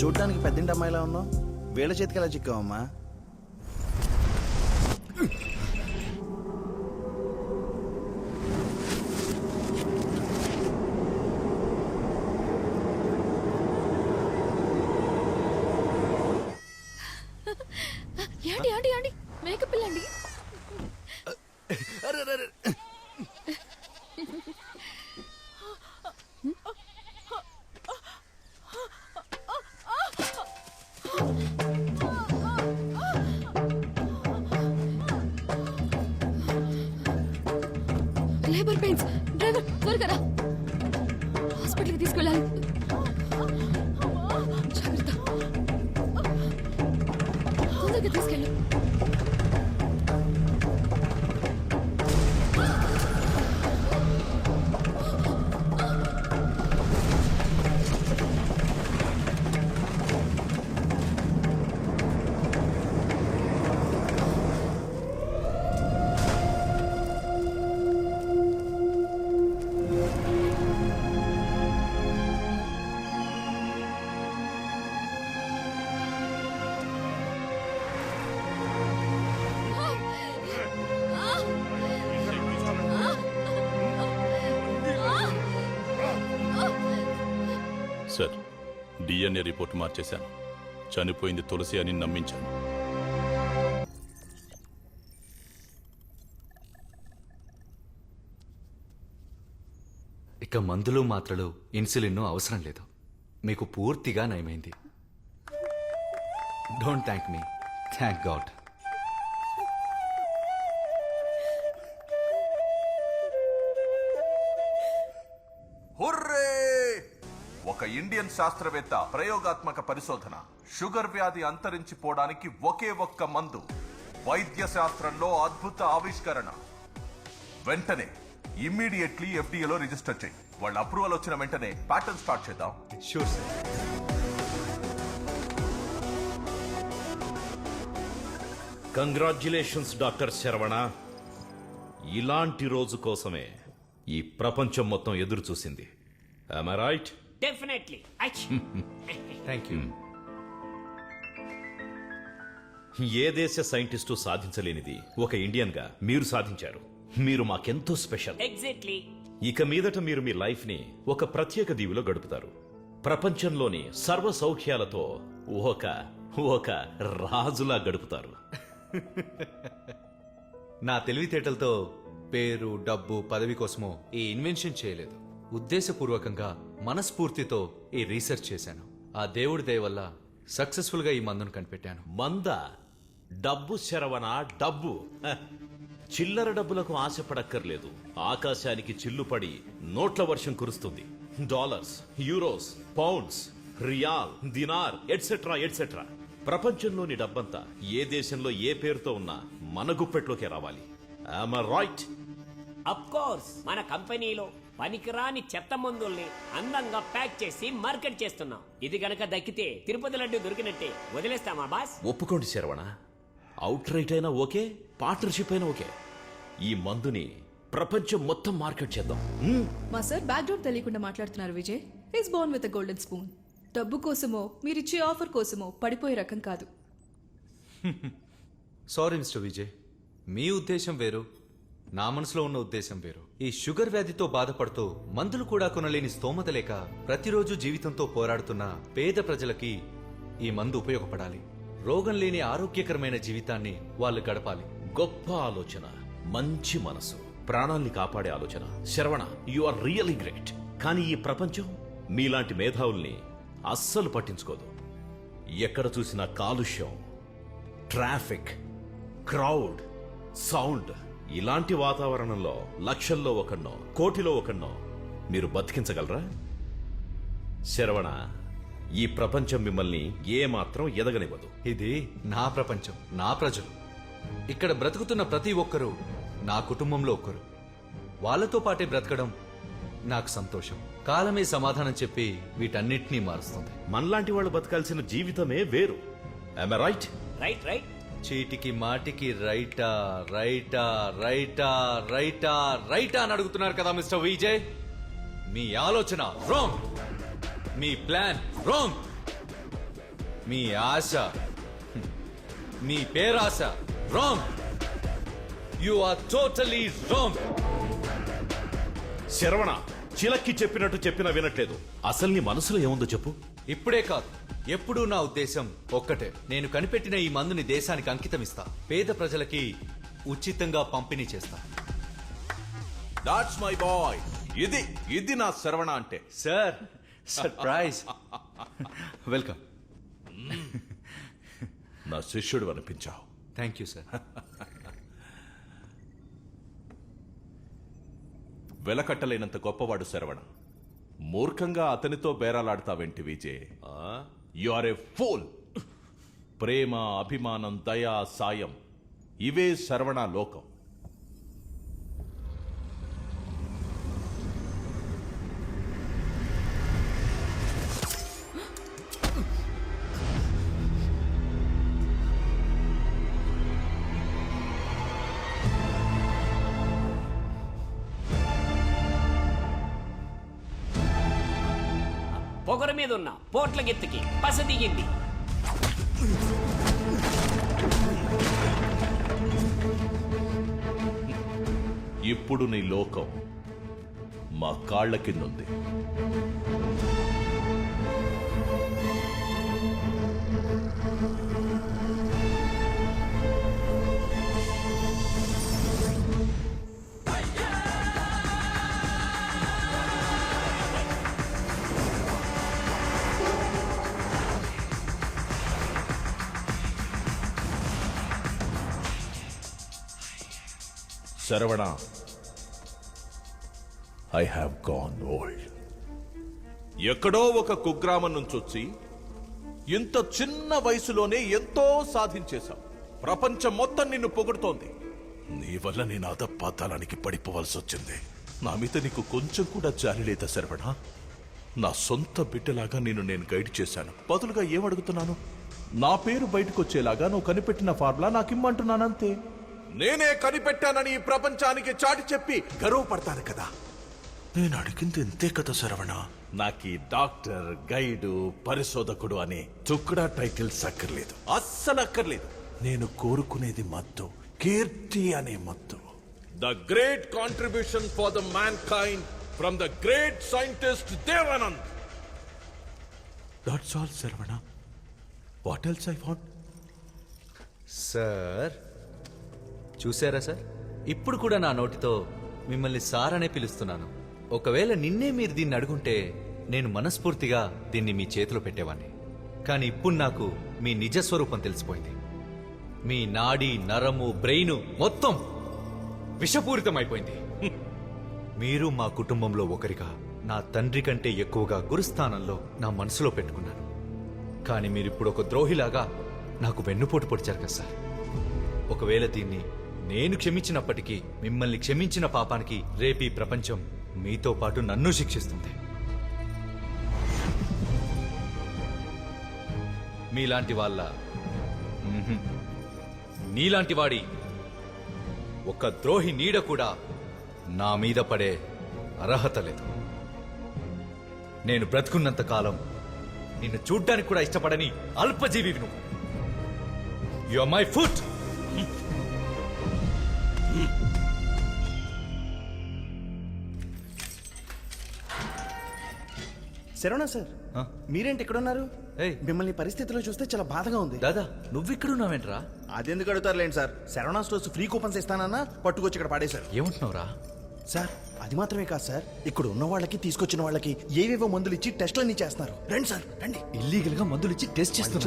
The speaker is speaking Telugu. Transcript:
చూడటానికి పెద్దింటి అమ్మాయిలా ఉన్నావు వీళ్ళ చేతికి ఎలా చిక్కావమ్మా? ఏంటి ఏంటి ఏంటి మేకప్ పిల్లండి లేబర్ పెయిన్స్ డ్రైవర్ త్వరగా హాస్పిటల్కి తీసుకెళ్ళాలి. సార్ డిఎన్ఏ రిపోర్ట్ మార్చేశాను. చనిపోయింది తులసి అని నమ్మించాను. ఇక మందులు మాత్రలు ఇన్సులిన్ అవసరం లేదు. మీకు పూర్తిగా నయమైంది. Don't thank me thank God ఒక ఇండియన్ శాస్త్రవేత్త ప్రయోగాత్మక పరిశోధన. షుగర్ వ్యాధి అంతరించిపోవడానికి ఒకే ఒక్క మందు. వైద్య శాస్త్రంలో అద్భుత ఆవిష్కరణ. వెంటనే ఇమ్మీడియట్లీ ఎఫ్డీఏలో రిజిస్టర్ చేయి. వాళ్ళ అప్రూవల్ వచ్చిన వెంటనే ప్యాటర్న్ స్టార్ట్ చేద్దాం. Sure sir congratulations doctor Saravana ఇలాంటి రోజు కోసమే ఈ ప్రపంచం మొత్తం ఎదురు చూసింది రైట్ డెఫినెట్లీ థ్యాంక్ యూ ఏ దేశ సైంటిస్టు సాధించలేనిది ఒక ఇండియన్గా మీరు సాధించారు. మీరు మాకెంతో స్పెషల్. ఎగ్జాక్ట్లీ ఇక మీదట మీరు మీ లైఫ్ని ఒక ప్రత్యేక దీవిలో గడుపుతారు. ప్రపంచంలోని సర్వ సౌఖ్యాలతో ఒక ఒక రాజులా గడుపుతారు. నా తెలివితేటలతో పేరు డబ్బు పదవి కోసమో ఈ ఇన్వెన్షన్ చేయలేదు. ఉద్దేశపూర్వకంగా మనస్ఫూర్తితో ఈ రీసెర్చ్ చేశాను. ఆ దేవుడి దయ వల్ల సక్సెస్ఫుల్గా ఈ మందును కనిపెట్టాను. మంద డబ్బు శరవణ డబ్బు. హ. చిల్లర డబ్బులకు ఆశపడక్కర్లేదు. ఆకాశానికి చిల్లుపడి నోట్ల వర్షం కురుస్తుంది. Dollars euros pounds riyal dinar etcetera etcetera ప్రపంచంలోని డబ్బంతా ఏ దేశంలో ఏ పేరుతో ఉన్నా మన గుప్పెట్లోకే రావాలి. రైట్ అఫ్ కోర్స్ మన కంపెనీలో. పనికిరాని చెత్త మందుల్ని అందంగా ప్యాక్ చేసి మార్కెట్ చేస్తున్నాం. ఇది గనక దక్కితే తిరుపతి లడ్డు దొరికినట్టే. వదిలేస్తామా బాస్? ఒప్పుకోండి శరవణ. అవుట్ రైట్ అయినా ఓకే పార్ట్నర్షిప్ అయినా ఓకే. ఈ మందుని ప్రపంచం మొత్తం మార్కెట్ చేద్దాం. హ్మ్? మా సార్ బ్యాక్గ్రౌండ్ తెలియకుండా మాట్లాడుతున్నారు Vijay. Is born with golden spoon డబ్బు కోసమో మీరిచ్చే ఆఫర్ కోసమో పడిపోయే రకం కాదు. సారీ మిస్టర్ విజయ్ మీ ఉద్దేశం వేరు. నా మనసులో ఉన్న ఉద్దేశం వేరు. ఈ షుగర్ వ్యాధితో బాధపడుతూ మందులు కూడా కొనలేని స్తోమత లేక ప్రతిరోజు జీవితంతో పోరాడుతున్న పేద ప్రజలకి ఈ మందు ఉపయోగపడాలి. రోగం లేని ఆరోగ్యకరమైన జీవితాన్ని వాళ్ళు గడపాలి. గొప్ప ఆలోచన. మంచి మనసు. ప్రాణాల్ని కాపాడే ఆలోచన. Saravana you are really great కానీ ఈ ప్రపంచం మీలాంటి మేధావుల్ని అస్సలు పట్టించుకోదు. ఎక్కడ చూసినా కాలుష్యం ట్రాఫిక్ క్రౌడ్ సౌండ్. ఇలాంటి వాతావరణంలో లక్షల్లో ఒకన్నో కోటిలో ఒకన్నో మీరు బతికించగలరా? శరవణ ఈ ప్రపంచం మిమ్మల్ని ఏమాత్రం ఎదగనివ్వదు. ఇది నా ప్రపంచం నా ప్రజలు. ఇక్కడ బ్రతుకుతున్న ప్రతి ఒక్కరూ నా కుటుంబంలో ఒక్కరు. వాళ్ళతో పాటే బ్రతకడం నాకు సంతోషం. కాలమే సమాధానం చెప్పి వీటన్నిటినీ మారుస్తుంది. మనలాంటి వాళ్ళు బతకాల్సిన జీవితమే వేరు. రైట్ రైట్ రైట్ చీటికి మాటికి రైటా రైటా రైటా రైటా రైటా అని అడుగుతున్నారు కదా మిస్టర్ విజయ్. మీ ఆలోచన రాంగ్ మీ ప్లాన్ రాంగ్ మీ ఆశ మీ పేరాశ wrong you are totally wrong Saravana చిలక్కి చెప్పినట్టు చెప్పినా వినట్లేదు. అసలు నీ మనసులో ఏముందో చెప్పు. ఇప్పుడే కాదు. ఎప్పుడూ నా ఉద్దేశం ఒక్కటే. నేను కనిపెట్టిన ఈ మందుని దేశానికి అంకితం ఇస్తా పేద ప్రజలకి ఉచితంగా పంపిణీ చేస్తా. దాట్స్ మై బాయ్ ఇది ఇది నా శరవణ అంటే. Sir surprise. వెల్కమ్. నా శిష్యుడు అనిపించావు. Thank you sir. వెలకట్టలేనంత గొప్పవాడు శరవణ. మూర్ఖంగా అతనితో బేరాలాడతావేంటి Vijay? You are a fool ప్రేమ అభిమానం దయా సాయం. ఇవే శరవణ లోకం. పొగరు మీద ఉన్న పోట్ల గెత్తికి పస దిగింది. ఇప్పుడు నీ లోకం మా కాళ్ళ కిందుంది. Saravana I have gone old ఎక్కడో ఒక కుగ్రామం నుంచి వచ్చి ఇంత చిన్న వయసులోనే ఎంతో సాధించేశావు. ప్రపంచం మొత్తం నిన్ను పొగుడుతోంది. నీ వల్ల నేను అధపాతాళానికి పడిపోవాల్సి వచ్చింది. నా మీద నీకు కొంచెం కూడా జాలి లేదా శరవణ? నా సొంత బిడ్డలాగా నేను నేను గైడ్ చేశాను. బదులుగా ఏమడుగుతున్నాను నా పేరు బయటకు వచ్చేలాగా నువ్వు కనిపెట్టిన ఫార్ములా నాకు ఇమ్మంటున్నానంతే నేనే కనిపెట్టానని ఈ ప్రపంచానికి చాటి చెప్పి గర్వపడతాను కదా. నేను అడిగింది ఇంతే కదా శరవణ. నాకు ఈ డాక్టర్ గైడు పరిశోధకుడు అనే చుక్కడా టైటిల్స్ అక్కర్లేదు అస్సలు అక్కర్లేదు నేను కోరుకునేది మత్తు. కీర్తి అనే మత్తు. The great contribution for the mankind from the great scientist Devanand that's all Saravana. What else I want sir చూశారా సార్? ఇప్పుడు కూడా నా నోటితో మిమ్మల్ని సార్ అనే పిలుస్తున్నాను. ఒకవేళ నిన్నే మీరు దీన్ని అడుగుంటే నేను మనస్ఫూర్తిగా దీన్ని మీ చేతిలో పెట్టేవాణ్ణి. కానీ ఇప్పుడు నాకు మీ నిజ స్వరూపం తెలిసిపోయింది. మీ నాడి నరము బ్రెయిన్ మొత్తం విషపూరితం అయిపోయింది మీరు మా కుటుంబంలో ఒకరిగా నా తండ్రి కంటే ఎక్కువగా గురుస్థానంలో నా మనసులో పెట్టుకున్నాను కానీ మీరిప్పుడు ఒక ద్రోహిలాగా నాకు వెన్నుపోటు పొడిచారు కదా సార్. ఒకవేళ దీన్ని నేను క్షమించినప్పటికీ మిమ్మల్ని క్షమించిన పాపానికి రేపీ ప్రపంచం మీతో పాటు నన్ను శిక్షిస్తుంది. మీలాంటి వాళ్ళ నీలాంటి వాడి ఒక ద్రోహి నీడ కూడా నా మీద పడే అర్హత లేదు. నేను బ్రతుకున్నంత కాలం నిన్ను చూడ్డానికి కూడా ఇష్టపడని అల్పజీవి నువ్వు. You my foot Saravana sir ఆ? మీరేంటి ఇక్కడ ఉన్నారు ఏయ్. మిమ్మల్ని పరిస్థితిలో చూస్తే చాలా బాధగా ఉంది. దాదా నువ్వెక్కడున్నావేంట్రా? అదెందుకు అడుగుతారులేండి sir? Saravana stores free coupons ఇస్తానన్నా పట్టుకొచ్చి ఇక్కడ పాడేశారు. ఏమంటున్నావురా? సార్ అది మాత్రమే కాదు సార్. ఇక్కడ ఉన్న వాళ్ళకి తీసుకొచ్చిన వాళ్ళకి ఏవేవో మందులు ఇచ్చి టెస్ట్లన్నీ చేస్తున్నారు. రండి సార్ రండి. ఇల్లీగల్గా మందులు ఇచ్చి టెస్ట్ చేస్తున్నా